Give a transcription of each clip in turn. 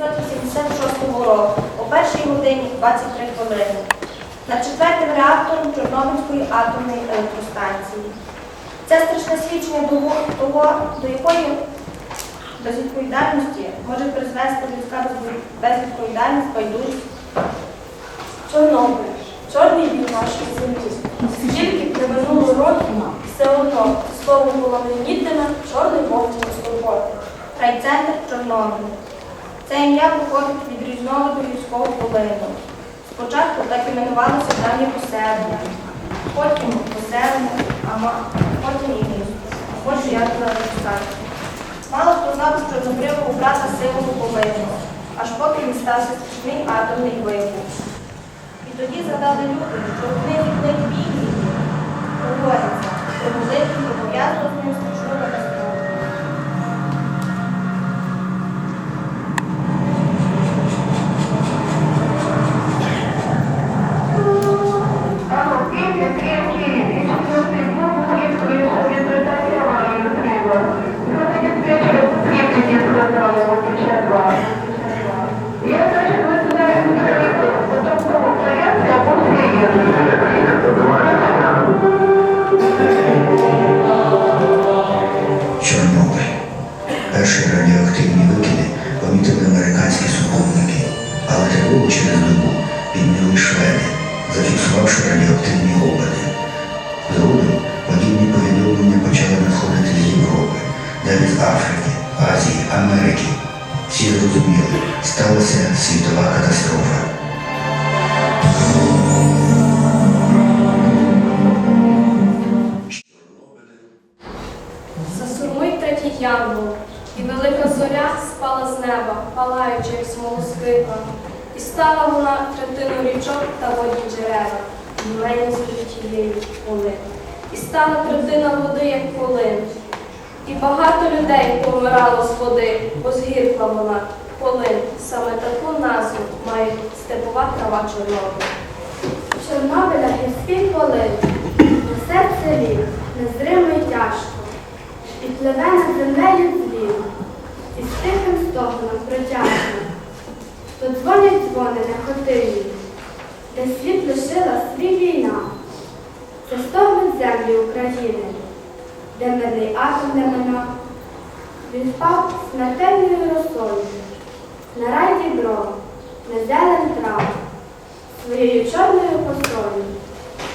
1986 року о 1 годині 23 хвилини над четвертим реактором Чорнобильської атомної електростанції. Це страшне свідчення того, до якої безвідповідальності може призвести людська безвід- безвідповідальність, байдужість. Чорнобиль, чорний біль нашої землі. Скільки не років, все одно слово було ненітиме, чорний вовчий скорботи. Райцентр Чорнобиль. Це ім'я походить від різновиду людського полину. Спочатку так іменувалося давнє поселення, потім поселення, а потім і місто. Що я туди розказати. Мало хто знав, що Чорнобривого брата сивого полину, аж поки не стався страшний атомний вибух. І тоді згадали люди, що в книгі книг Біблії говориться про велику пов'язану Африки, Азії, Америки. Всі зрозуміли, сталася світова катастрофа. Засурмить третій янгол, і велика зоря спала з неба, палаючи, як смолоскипа. І стала вона третину річок та водні джерела, і мені з тієї полин. І стала третина води, як полин. І багато людей помирало з води, бо згіркла вона полин. Саме таку назву має степова трава Чорнобиля. Чорнобиля гірський полин, на серце ліг, незримо й тяжко, і пливе над землею злів, і з тихим стогоном протяжно. То дзвонять дзвони нехотиві, де світ лишила свій війна. Це стогнуть землі України, де мирний атом не минав. Він впав смертельною росою, на рай дібро, на зелень трав своєю чорною косою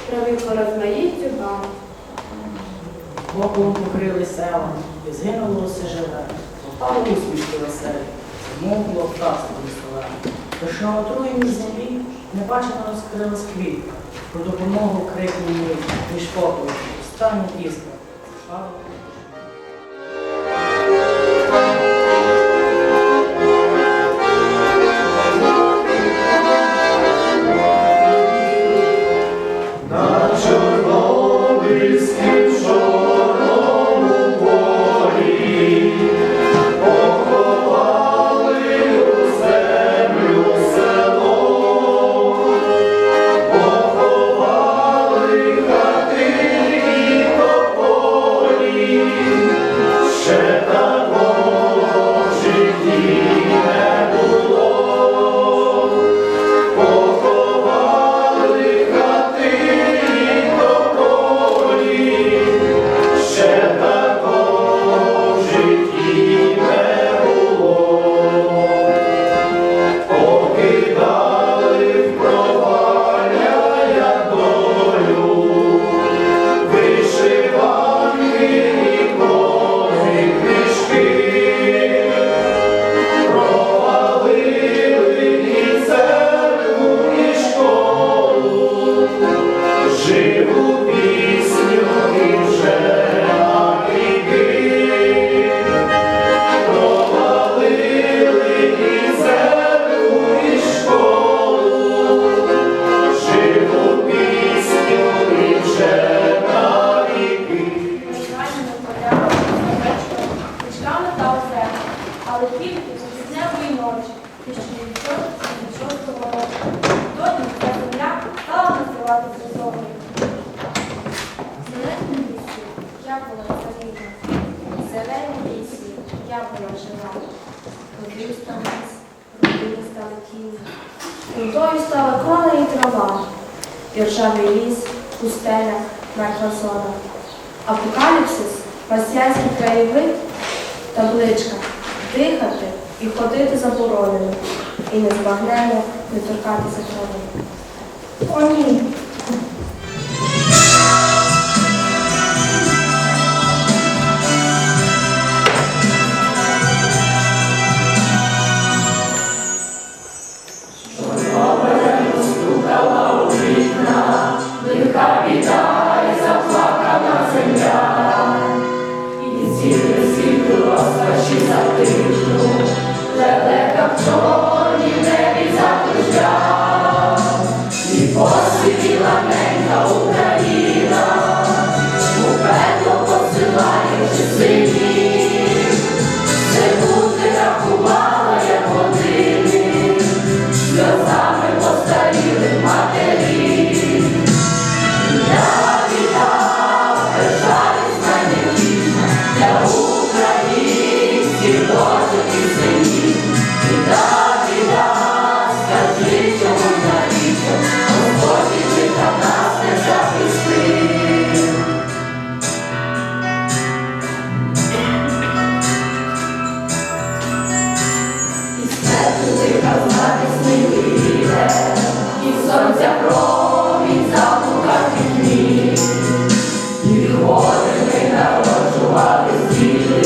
провів по розмаїттю бал. Попелом покрили села, і згинуло все живе, впали усмішки веселі, змовкло птаство листове. Лиш на отруєній землі небачено розкрилась квітка, про допомогу крикнув мій, між попелом, остання іскра. Fala. Ходити заборонено, і не збагнемо не торкатися чого. О, ні.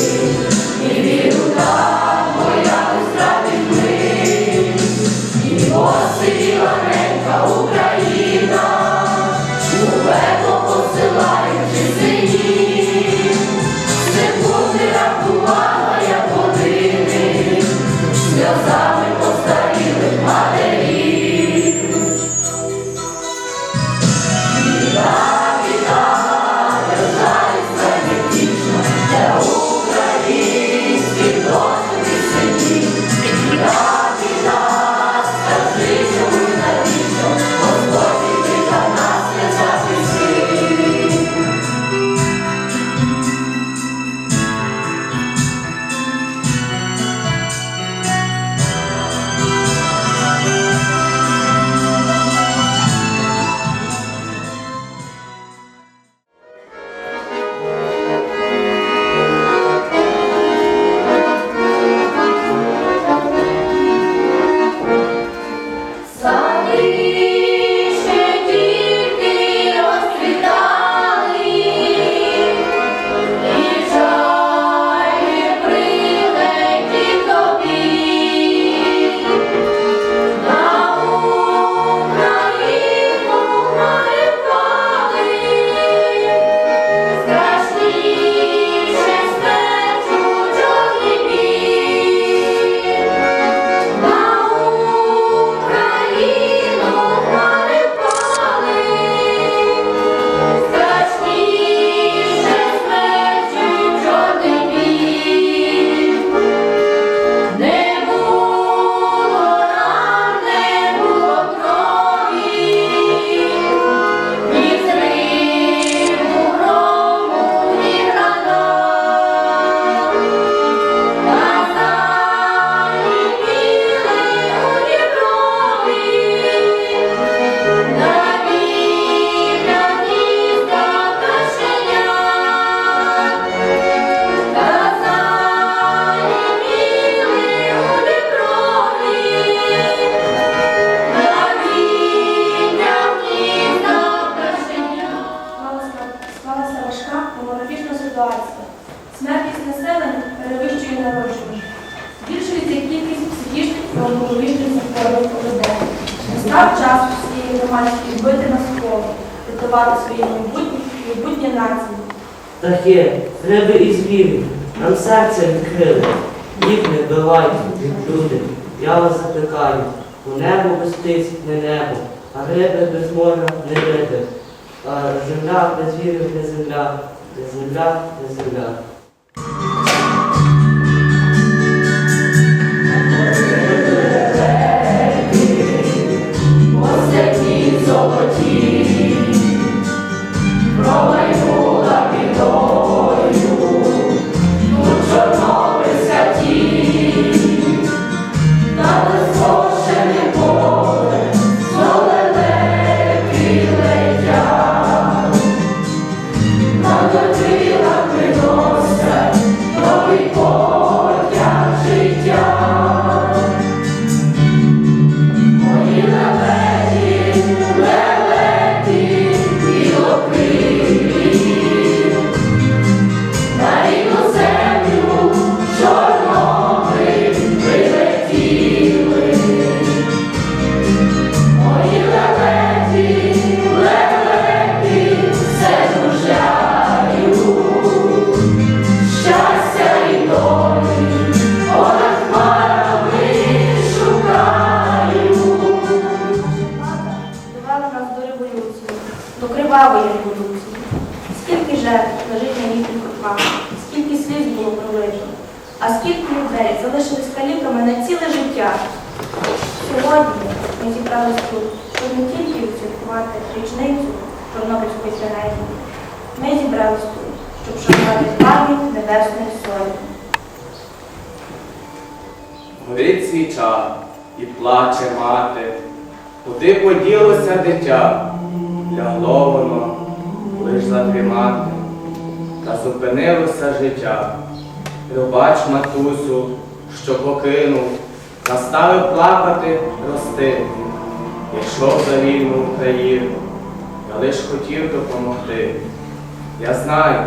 It is. Серце відкрили. Їх не вбивайте, люди, я вас закликаю. У небо без не небо, а риби без моря не риби. Земля без звірів не земля, не земля, не земля. you. Сьогодні ми зібралися тут, щоб не тільки відсвяткувати річницю Чорнобильської трагедії. Ми зібралися тут, щоб шанувати пам'ять Небесної Сотні. Горить свіча і плаче мати, куди поділося дитя, лягло воно лиш задрімати, та зупинилося життя. Пробач, матусю, що покинув, наставив плакати, рости. Йшов за вільну Україну, я лиш хотів допомогти. Я знаю,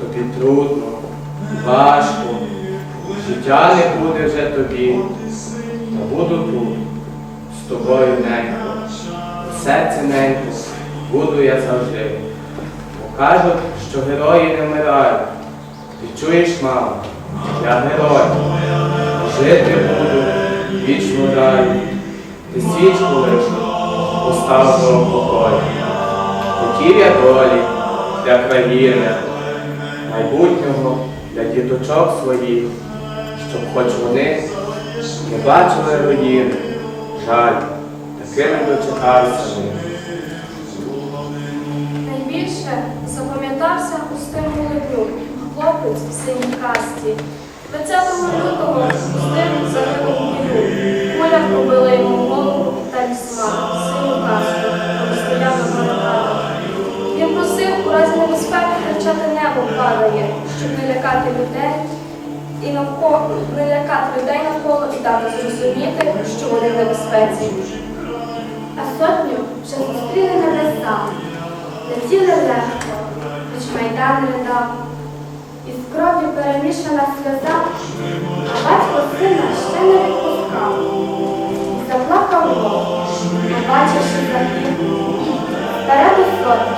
тобі трудно, важко, Життя не буде вже тобі, та буду тут, з тобою ненько, серці ненько, буду я завжди. Бо кажуть, що герої не вмирають. Ти чуєш, мамо, я герой, жити буду вічно в раю. Ти свічку лиш постав до покою. Хотів я долі для країни, майбутнього для діточок своїх щоб хоч вони не бачили руїни, жаль, такими дочекався. Найбільше запам'ятався Устим Голебюк, хлопець в синій касті. 20 лютого небезпеки небо падає, щоб не лякати людей і навколо не лякати людей навколо і дати зрозуміти, що вони в небезпеці. А сотню вже зустріли небеса, летіли легко, хоч майдан ридав. Із крові перемішана сльоза, а батько сина ще не відпускав. І заплакав Бог, побачивши захід. Спереду сотні,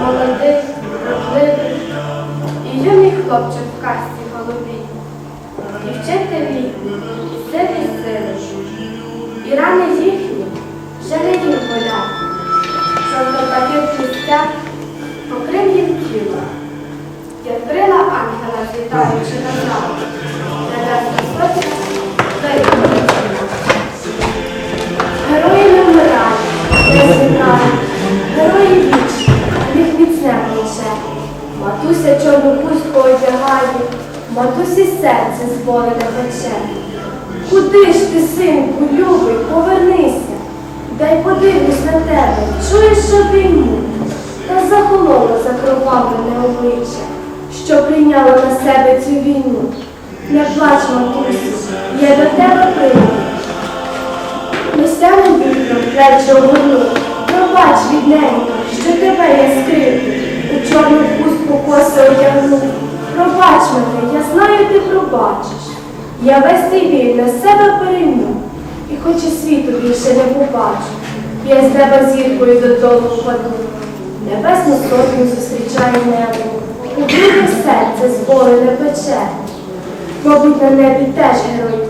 молодий, вродливий, і юний хлопчик в касті голубій. І вчителі, силі сили, і рани їхні вже не їм поля. Жовтопаків місця покрив їм тіло, як крила ангела, злітаючи назад. Небесна сотня вирішила. Герої не вмирають, не зібрають, герої плече. Матуся чорну хустку одягає, матусі серце зборене пече. Куди ж ти, синку, любий, повернися, дай подивлюсь на тебе, чуєш, що прийму, та захололо закровавлене обличчя, що прийняло на себе цю війну. Не плач, матусю, я до тебе прийду. Нестяним вітром плече огорну, пробач, відненько, що тебе я скрив, у чорну хустку коси одягнув. Пробач мене, я знаю, ти пробачиш. Я весь цей біль на себе перейму, і хоч і світу більше не побачу, я з неба зіркою додолу впаду. Небесну сотню зустрічає небо, у друге серце зборене пече. Мабуть, на небі теж героїв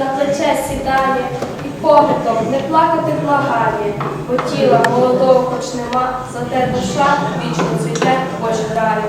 на плече сідає, і поглядом не плакати благає, бо тіла молодого хоч нема, зате душа вічно цвіте Боже грає.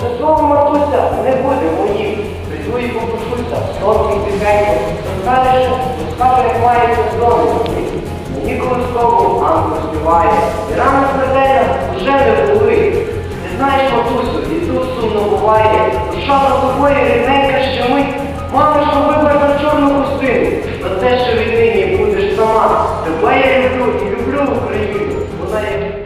За слово матуся не буде моїх. Придує попушуся, тонкий тихенько, розкаже, розкаже, як має дому. Мені колоскову анку співає. І рано смертельна вже не були. Не знаєш, матусю, і тут сумно буває. Душа за тобою рідненька ще мить. Мама, що вибрав на чорну пустину. За те, що від нині будеш сама. Тебе я люблю і люблю Україну. Вона як...